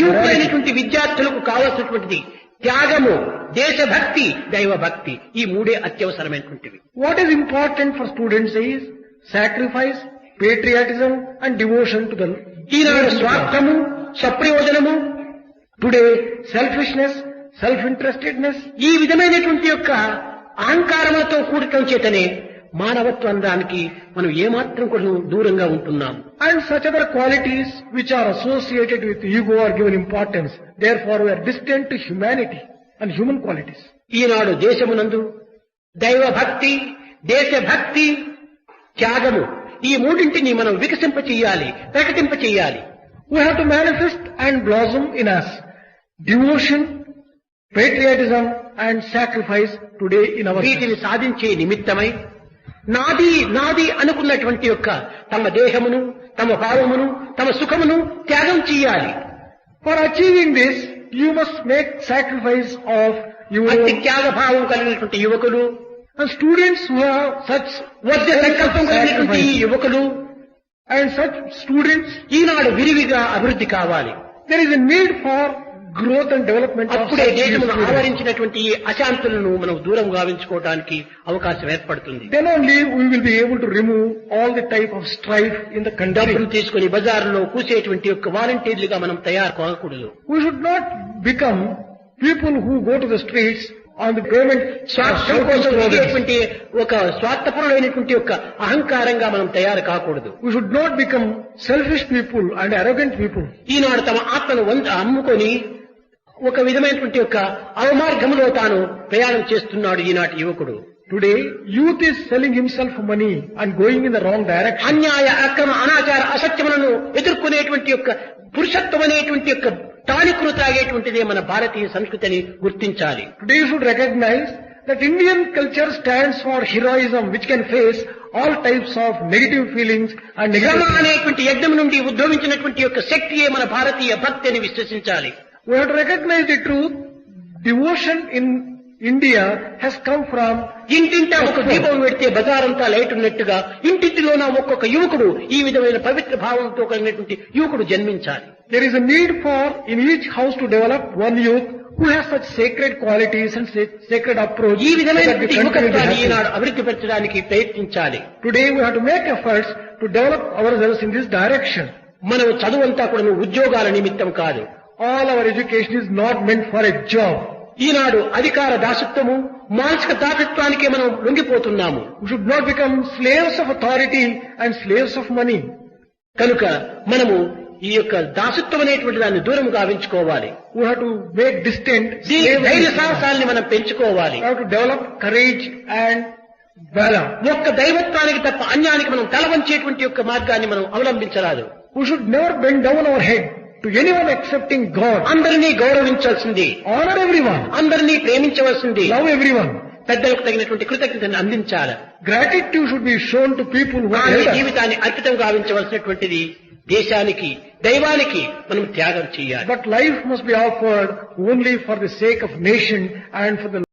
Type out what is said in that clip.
యువకులైనటువంటి విద్యార్థులకు కావలసినటువంటిది త్యాగము దేశభక్తి దైవ భక్తి ఈ మూడే అత్యవసరమైనటువంటివి. What is important for students is sacrifice patriotism and devotion to then ఈనాడు స్వార్థము సప్రయోజనము టుడే సెల్ఫిష్నెస్ సెల్ఫ్ ఇంట్రెస్టెడ్నెస్ ఈ విధమైనటువంటి యొక్క అహంకారములతో కూడటం చేతనే మానవత్వం దానికి మనం ఏమాత్రం కొంచెం దూరంగా ఉంటున్నాం. And such other qualities which are associated with yoga are given importance therefore we are distant humanity and human qualities ఈనాడు దేశమునందు దైవభక్తి దేశభక్తి త్యాగము ఈ మూడింటిని మనం వికసింప చెయ్యాలి ప్రకటింప చెయ్యాలి. We have to manifest and blossom in us devotion patriotism and sacrifice today in our వీటిని సాధించే నిమిత్తమై నాది నాది అనుకున్నటువంటి యొక్క తమ దేహమును తమ భావమును తమ సుఖమును త్యాగం చేయాలి. For achieving this you must make sacrifice of త్యాగ భావం కలిగినటువంటి యువకులు స్టూడెంట్స్ సచ్ సంకల్పం కలిగినటువంటి యువకులు అండ్ సచ్ స్టూడెంట్స్ ఈనాడు విరివిగా అభివృద్ధి కావాలి. There is need for growth and development అప్పుడే దేశం ఆదరించినటువంటి అశాంతులను మనం దూరం గావించుకోవడానికి అవకాశం ఏర్పడుతుంది. Then only we will be able to remove all the type of strife in the country తీసుకుని బజార్లో కూసేటువంటి ఒక వాలంటీర్లుగా మనం తయారు కాకూడదు. We should not become people who go to the streets ఒక స్వార్థపరుడైనటువంటి ఒక అహంకారంగా మనం తయారు కాకూడదు. We should not become selfish people and arrogant people ఈనాడు తమ ఆత్మను అమ్ముకొని ఒక విధమైనటువంటి ఒక అవమార్గములో తాను ప్రయాణం చేస్తున్నాడు ఈనాటి యువకుడు. Today youth is selling himself money and going in the wrong direct అన్యాయ అక్రమ అనాచార అసత్యములను ఎదుర్కొనేటువంటి యొక్క పురుషత్వం అనేటువంటి యొక్క టానికులు తాగేటువంటిదే మన భారతీయ సంస్కృతి అని గుర్తించాలి. Today should recognise that Indian culture stands for heroism which can face all types of negative feelings and నిగమ అనేటువంటి యజ్ఞం నుండి ఉద్భవించినటువంటి యొక్క శక్తియే మన భారతీయ భక్తి అని విశ్వసించాలి. We have to recognize the truth. Devotion in India has come from ఇంటింటా ఒక దీపం పెడితే బజారంతా లైట్ ఉన్నట్టుగా ఇంటింటిలోన ఒక్కొక్క యువకుడు ఈ విధమైన పవిత్ర భావంతో కలిగినటువంటి యువకుడు జన్మించాలి there is a need for in each house to develop one youth who has such sacred qualities and sa- sacred approach. ఈ be యువకత్వాన్ని. ఈనాడు అభివృద్ధి పరచడానికి ప్రయత్నించాలి Today we have to make efforts to develop ourselves in this direction. మనం చదువంతా కూడా ఉద్యోగాల నిమిత్తం కాదు all our education is not meant for a job ఈనాడు అధికార దాసత్వము మానసిక దాసత్వానికి మనం లొంగిపోతున్నాము. Should not become slaves of authority and slaves of money కనుక మనము ఈ యొక్క దాసత్వం అనేటువంటి దాన్ని దూరం గావించుకోవాలి వు సాహసాన్ని మనం పెంచుకోవాలి. డెవలప్ కరేజ్ అండ్ బలం ఒక్క దైవత్వానికి తప్ప అన్యానికి మనం తలవంచేటువంటి యొక్క మార్గాన్ని మనం అవలంబించరాదు. We never bend down our head to any one excepting God అందరినీ గౌరవించాల్సింది. ఆనర్ ఎవ్రీ వన్ అందరినీ ప్రేమించవలసింది. లవ్ ఎవ్రీ వన్ పెద్దలకు తగినటువంటి కృతజ్ఞతను అందించాలి. Gratitude should be shown to people జీవితాన్ని అర్పితం గావించవలసినటువంటిది దేశానికి దైవానికి మనం త్యాగం చేయాలి. But life must be offered only for the sake of nation and for the